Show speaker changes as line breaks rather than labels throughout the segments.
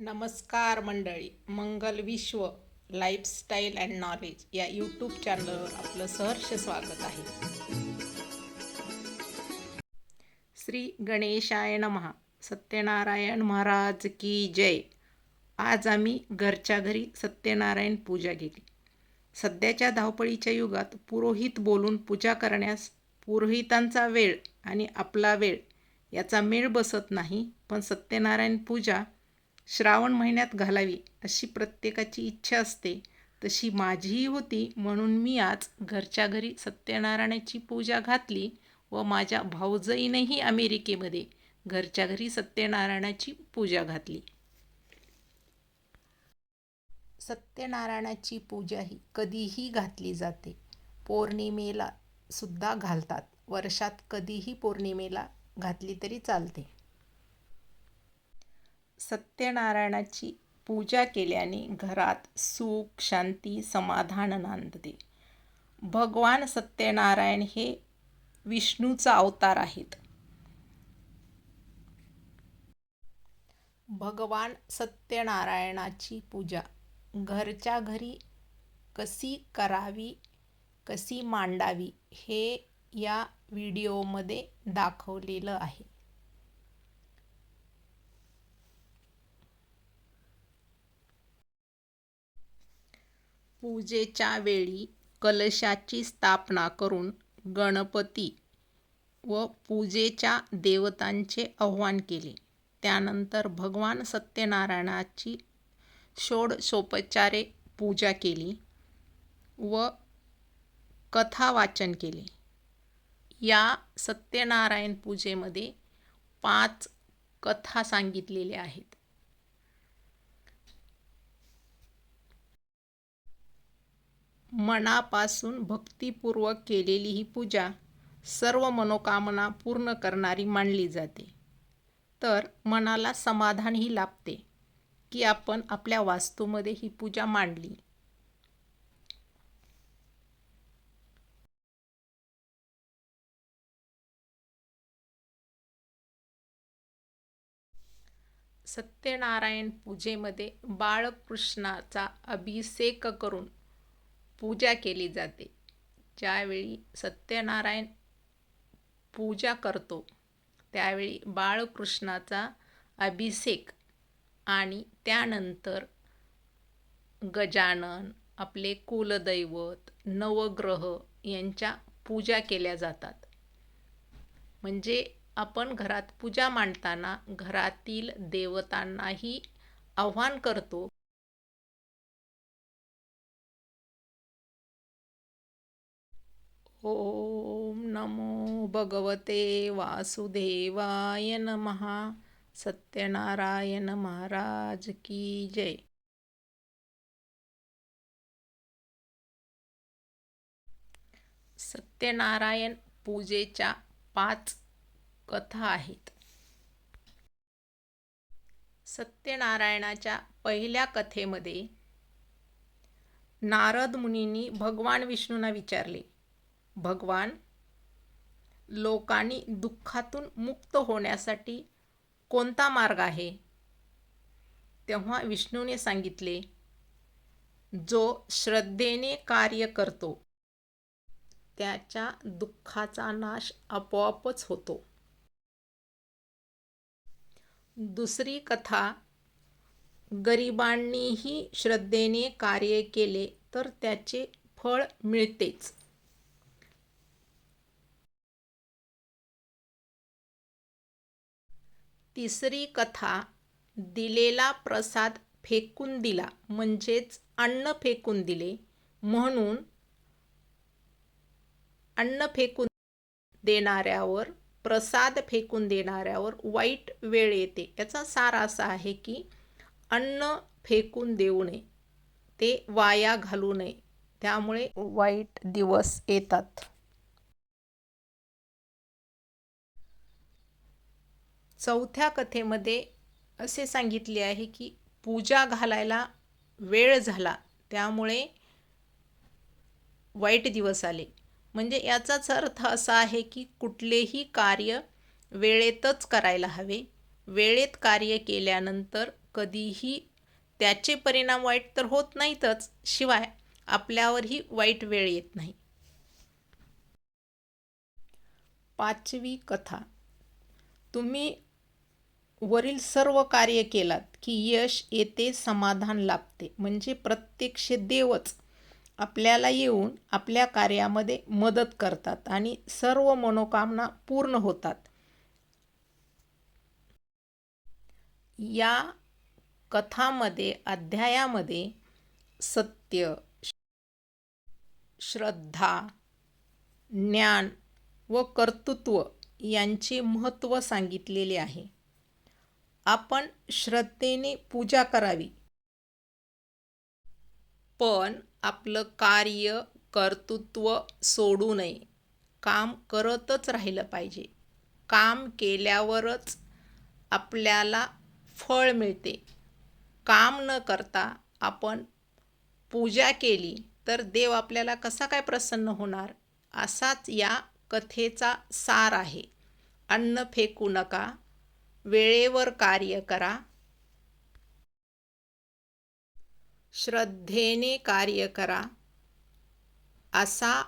नमस्कार मंडळी Mangal Vishwa lifestyle and knowledge या यूट्यूब चॅनलवर आपलं सहर्ष स्वागत आहे. श्री गणेशाय नमहा सत्यनारायण महाराज की जय. आज आम्ही घरच्या घरी सत्यनारायण पूजा केली. सध्याच्या धावपळीच्या युगात पुरोहित बोलून पूजा करण्यास पुरोहितांचा वेळ आणि आपला वेळ याचा मेळ बसत नाही पण सत्यनारायण पूजा श्रावण महिन्यात घालावी अशी प्रत्येकाची इच्छा असते. तशी माझीही होती म्हणून मी आज घरच्या घरी सत्यनारायणाची पूजा घातली व माझ्या भाऊजईनेही अमेरिकेमध्ये घरच्या घरी सत्यनारायणाची पूजा घातली. सत्यनारायणाची पूजा ही कधीही घातली जाते. पौर्णिमेला सुद्धा घालतात. वर्षात कधीही पौर्णिमेला घातली तरी चालते. सत्यनारायणाची पूजा केल्याने घरात सुख शांती समाधान नांदते. भगवान सत्यनारायण हे विष्णूचा अवतार आहेत. भगवान सत्यनारायणाची पूजा घरच्या घरी कशी करावी कशी मांडावी हे या व्हिडिओमध्ये दाखवलेलं आहे. पूजेच्या वेळी कलशाची स्थापना करून गणपती व पूजेच्या देवतांचे आवाहन केले. त्यानंतर भगवान सत्यनारायणाची षोडशोपचारे पूजा केली व कथा वाचन केले. या सत्यनारायण पूजेमध्ये पाच कथा सांगितलेल्या आहेत. मनापासून भक्तिपूर्वक केलेली ही पूजा सर्व मनोकामना पूर्ण करणारी मानली जाते. तर मनाला समाधानही लाभते की आपण आपल्या वास्तूमध्ये ही पूजा मांडली. सत्यनारायण पूजेमध्ये बाळकृष्णाचा अभिषेक करून पूजा केली जाते. ज्यावेळी सत्यनारायण पूजा करतो त्यावेळी बाळकृष्णाचा अभिषेक आणि त्यानंतर गजानन आपले कुलदैवत नवग्रह यांच्या पूजा केल्या जातात. म्हणजे आपण घरात पूजा मांडताना घरातील देवतांनाही आव्हान करतो ओम नमो भगवते वासुदेवाय महा सत्यनारायण महाराज की जय। सत्यनारायण पूजेच्या पाच कथा आहेत। सत्यनारायणाच्या पहिल्या कथेमध्ये नारद मुनींनी भगवान विष्णूंना विचारले भगवान लोकांनी दुःखातून मुक्त होण्यासाठी कोणता मार्ग आहे? तेव्हा विष्णूने सांगितले जो श्रद्धेने कार्य करतो त्याच्या दुःखाचा नाश आपोआपच होतो. दुसरी कथा गरिबांनीही श्रद्धेने कार्य केले तर त्याचे फळ मिळतेच. तिसरी कथा दिलेला प्रसाद फेकून दिला म्हणजेच अन्न फेकून दिले. म्हणून अन्न फेकून देणाऱ्यावर प्रसाद फेकून देणाऱ्यावर वाईट वेळ येते. याचा सार असा आहे की अन्न फेकून देऊ नये ते वाया घालू नये. त्यामुळे वाईट दिवस येतात. चौथ्या कथेमध्ये असे सांगितले आहे की पूजा घालायला वेळ झाला त्यामुळे वाईट दिवस आले. म्हणजे याचाच अर्थ असा आहे की कुठलेही कार्य वेळेतच करायला हवे. वेळेत कार्य केल्यानंतर कधीही त्याचे परिणाम वाईट तर होत नाहीतच शिवाय आपल्यावरही वाईट वेळ येत नाही. पाचवी कथा. तुम्ही वरील सर्व कार्य केलात की यश येते समाधान लाभते. म्हणजे प्रत्यक्ष देवच आपल्याला येऊन आपल्या कार्यामध्ये मदत करतात आणि सर्व मनोकामना पूर्ण होतात. या कथामध्ये अध्यायामध्ये सत्य श्रद्धा ज्ञान व कर्तृत्व यांचे महत्त्व सांगितलेले आहे. आपण श्रद्धेने पूजा करावी. पण आपलं कार्य कर्तृत्व सोडू नये. काम करतच राहिलं पाहिजे. काम केल्यावरच आपल्याला फळ मिळते. काम न करता आपण पूजा केली तर देव आपल्याला कसा काय प्रसन्न होणार? असाच या कथेचा सार आहे. अन्न फेकू नका वेळेवर कार्य करा. श्रद्धेने कार्य करा. असा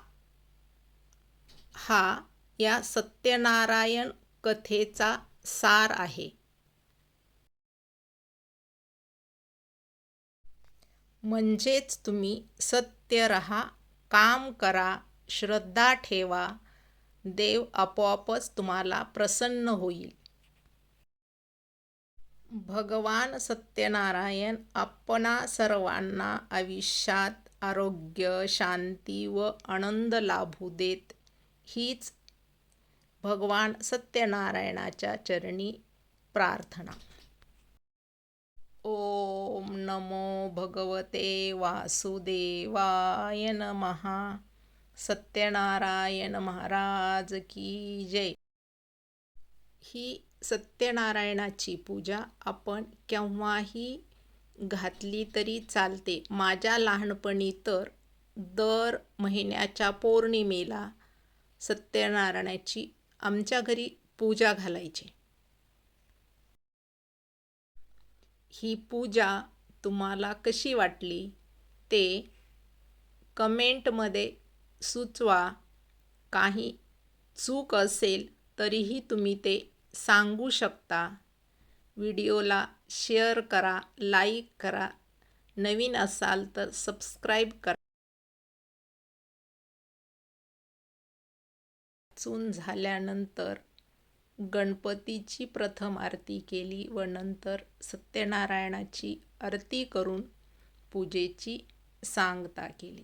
हा या सत्यनारायण कथेचा सार आहे. म्हणजेच तुम्ही सत्य रहा काम करा श्रद्धा ठेवा देव आपोआपच तुम्हाला प्रसन्न होईल. भगवान सत्यनारायण आपणा सर्वांना आयुष्यात आरोग्य शांती व आनंद लाभू देत. हीच भगवान सत्यनारायणाच्या चरणी प्रार्थना. ओम नमो भगवते वासुदेवाय महा सत्यनारायण महाराज की जय. ही सत्यनारायणाची पूजा आपण केव्हाही घातली तरी चालते. माझ्या लहानपणी तर दर महिन्याच्या पौर्णिमेला सत्यनारायणाची आमच्या घरी पूजा घालायची. ही पूजा तुम्हाला कशी वाटली? ते कमेंटमध्ये सुचवा. काही चूक असेल तरीही तुम्ही ते सांगू शकता. व्हिडिओला शेअर करा लाईक करा. नवीन असाल तर सबस्क्राईब करा. चून झाल्यानंतर गणपतीची प्रथम आरती केली व नंतर सत्यनारायणाची आरती करून पूजेची सांगता केली.